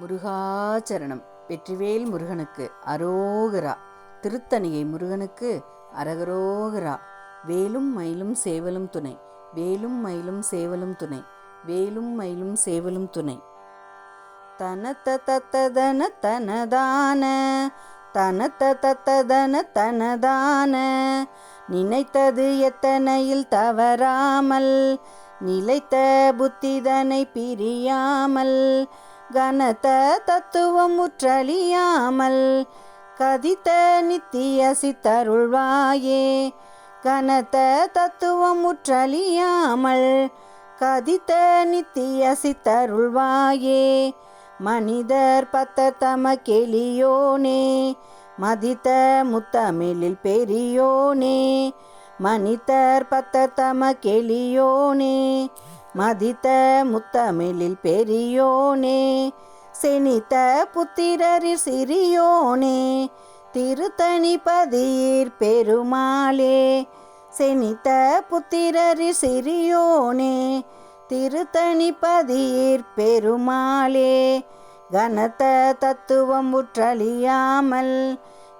முருகாச்சரணம். வெற்றிவேல் முருகனுக்கு அரோகரா. திருத்தணிகை முருகனுக்கு அரகரோகரா. வேலும் மயிலும் சேவலும் துணை. வேலும் மயிலும் சேவலும் துணை. வேலும் மயிலும் சேவலும் துணை. தனத்த தத்ததன தனதான. தனத்த தத்ததன தனதான. நினைத்தது எத்தனையில் தவறாமல். நிலைத்த புத்திதனை பிரியாமல். கனத்த தத்துவமுற்றழியாமல் கதித்த நித்திய சித்தருள்வாயே. கனத்த தத்துவமுற்றழியாமல் கதித்த நித்திய சித்தருள்வாயே. மனிதர் பத்த தம கெளியோனே மதித்த முத்தமிழில் பெரியோனே மனிதர் பத்த தம கெளியோனே மதித்த முத்தமிழில் பெரியோனே செனித்த புத்திரரில் சிறியோனே திருத்தணி பதியீர் பெருமாளே செனித்த புத்திரரில் சிறியோனே திருத்தணி பதியீர் பெருமாளே கனத்த தத்துவம் உற்றழியாமல்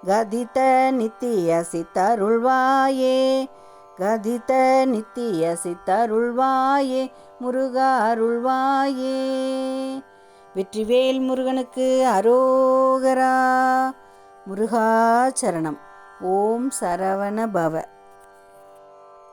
கதித்த நித்திய சித்தருள்வாயே கதித்த நித்திய சித்தருள்வாயே முருகா அருள்வாயே. வெற்றிவேல் முருகனுக்கு அரோகரா. முருகாச்சரணம் ஓம் சரவண பவ